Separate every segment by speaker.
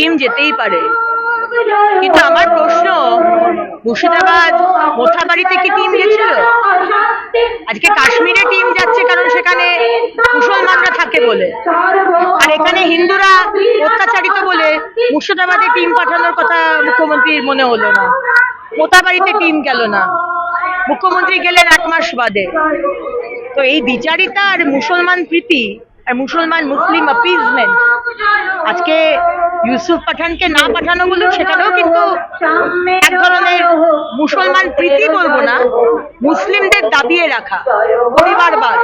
Speaker 1: Team যেতেই পারে। কিন্তু আমার প্রশ্ন, মুর্শিদাবাদ মোথাবাড়িতে কি টিম গেছিল? আজকে কাশ্মীরে টিম যাচ্ছে কারণ সেখানে মুসলমানরা থাকে বলে। আর এখানে হিন্দুরা অত্যাচারিত বলে মুর্শিদাবাদে টিম পাঠানোর কথা মুখ্যমন্ত্রীর মনে হলো না। মোথাবাড়িতে টিম গেল না। মুখ্যমন্ত্রী গেলেন এক মাস বাদে। তো এই বিচারিতা আর মুসলমান প্রীতি আর মুসলমান মুসলিম অপিজমেন্ট আজকে ইউসুফ পাঠানকে না পাঠানো বলুন সেটাও কিন্তু এক ধরনের মুসলমান প্রীতি বলব না, মুসলিমদের দাবিয়ে রাখা, পরিবারবাদ।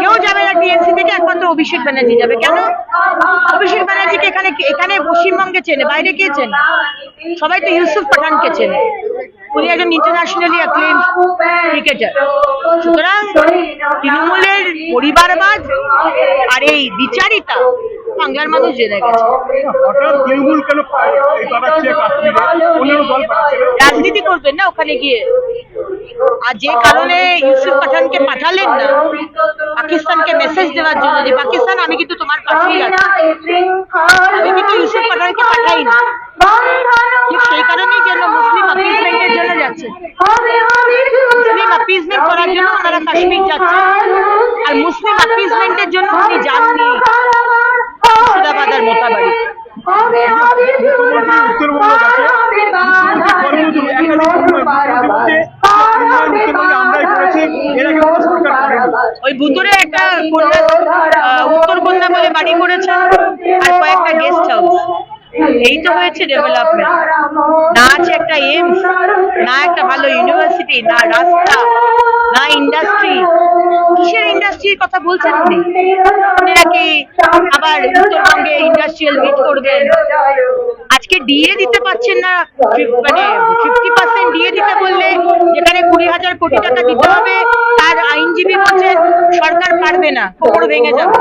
Speaker 1: কেউ যাবে না টিএনসি থেকে, একমাত্র অভিষেক ব্যানার্জি যাবে। কেন? অভিষেক ব্যানার্জিকে এখানে এখানে পশ্চিমবঙ্গে চেনে, বাইরে কে চেনে? সবাই তো ইউসুফ পাঠানকে চেনে। উনি একজন ইন্টারন্যাশনালি অ্যাক্লেম ক্রিকেটার সুতরাং তৃণমূলের পরিবারবাদ আর এই বিচারিতা বাংলার মানুষ জেনে গেছে? রাজনীতি করবেন না ওখানে গিয়ে। আর যে কারণে ইউসুফ পাঠানকে পাঠালেন না পাকিস্তানকে মেসেজ দেওয়ার জন্য যে পাকিস্তান আমি কিন্তু তোমার পাশেই আছি। আমি কিন্তু ইউসুফ পাঠানকে পাঠাই না। ঠিক সেই কারণেই যেন মুসলিম অপিসমেন্টের জন্য যাচ্ছে। মুসলিম অপিসমেন্ট করার জন্য ওনারা কাশ্মীর যাচ্ছে। আর মুসলিম অপিসমেন্টের জন্য উনি যাননি। ওই ভুতুরে একটা উত্তর কন্যা বলে বাড়ি করেছে? আর কয়েকটা গেস্ট হাউস এই তো হয়েছে ডেভেলপমেন্ট না আছে একটা এইমস না একটা ভালো ইউনিভার্সিটি না রাস্তা, না ইন্ডাস্ট্রি কিসের ইন্ডাস্ট্রির কথা বলছেন উনি? উনি নাকি আবার উত্তরবঙ্গে ইন্ডাস্ট্রিয়াল মিট করবেন। আজকে ডিএ দিতে পারছেন না মানে ফিফটি পার্সেন্ট ডিএ দিতে বললে যেখানে কুড়ি হাজার কোটি টাকা দিতে হবে, তার আইনজীবী বলছেন সরকার পারবে না, কোমর ভেঙে যাবে।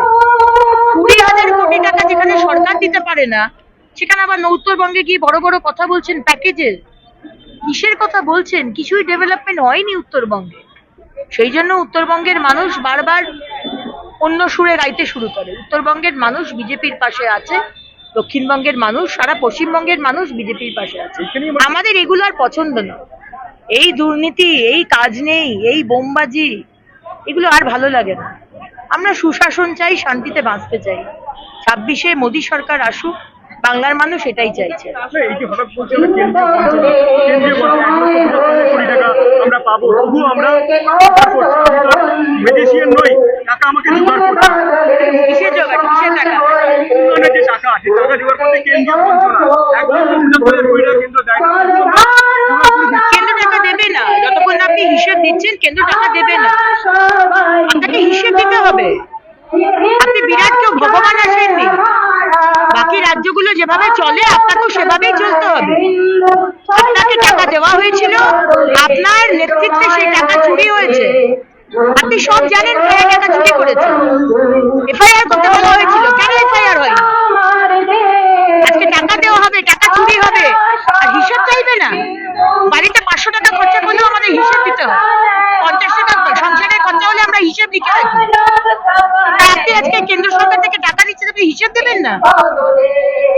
Speaker 1: কুড়ি হাজার কোটি টাকা যেখানে সরকার দিতে পারে না, সেখানে আবার উত্তরবঙ্গে গিয়ে বড় বড় কথা বলছেন প্যাকেজের কিসের কথা বলছেন? কিছুই ডেভেলপমেন্ট হয়নি উত্তরবঙ্গে। সেই জন্য উত্তরবঙ্গের মানুষ বারবার অন্য সুরে গাইতে শুরু করে। উত্তরবঙ্গের মানুষ বিজেপির পাশে আছে। দক্ষিণবঙ্গের মানুষ সারা পশ্চিমবঙ্গের মানুষ বিজেপির পাশে আছে। আমাদের এগুলো আর পছন্দ না। এই দুর্নীতি এই কাজ নেই এই বোমবাজি এগুলো আর ভালো লাগে না। আমরা সুশাসন চাই শান্তিতে বাঁচতে চাই। ছাব্বিশে মোদী সরকার আসুক বাংলার মানুষ এটাই চাইছে।
Speaker 2: বলছে আমরা পাবো? নই টাকা আমাকে কেন্দ্র
Speaker 1: টাকা দেবে না যতক্ষণ আপনি হিসেব দিচ্ছেন কেন্দ্র টাকা দেবে না আপনাকে হিসেব দিতে হবে। আপনি বিরাট কেউ ভগবান আসেননি বাকি রাজ্যগুলো যেভাবে চলে আপনাকেও সেভাবেই চলতে হবে আপনাকে টাকা দেওয়া হয়েছিল, আপনার নেতৃত্বে সেই টাকা চুরি হয়েছে। আপনি সব জানেন টাকা চুরি করেছে। এফআইআর করতে বলা হয়েছিল কেন এফআইআর হয়নি আজকে টাকা দেওয়া হবে টাকা চুরি হবে আর হিসাব চাইবে না বাড়িতে পাঁচশো টাকা খরচা করলেও আমাদের হিসেব দিতে হবে পঞ্চাশ টাকা সংসারের খরচা হলে আমরা হিসেব দিতে রাখি তা আপনি আজকে কেন্দ্র সরকার থেকে টাকা নিচ্ছেন আপনি হিসেব দেবেন না?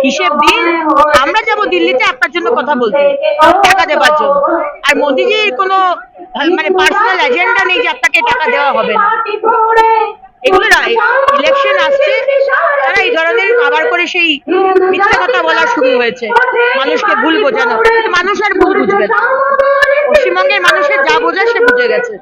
Speaker 1: হিসেব দিন আমরা যাব দিল্লিতে, আপনার জন্য কথা বলতে। টাকা দেওয়ার জন্য। আর মোদিজির কোনো মানে পার্সোনাল এজেন্ডা নেই যে আপনাকে টাকা দেওয়া হবে না। এগুলো না ইলেকশন আসছে, তারা এই ধরনের আবার করে সেই মিথ্যা কথা বলা শুরু হয়েছে। মানুষকে ভুল বোঝানো। মানুষ আর ভুল বুঝবে না। পশ্চিমবঙ্গের মানুষের যা বোঝা সে বুঝে গেছে।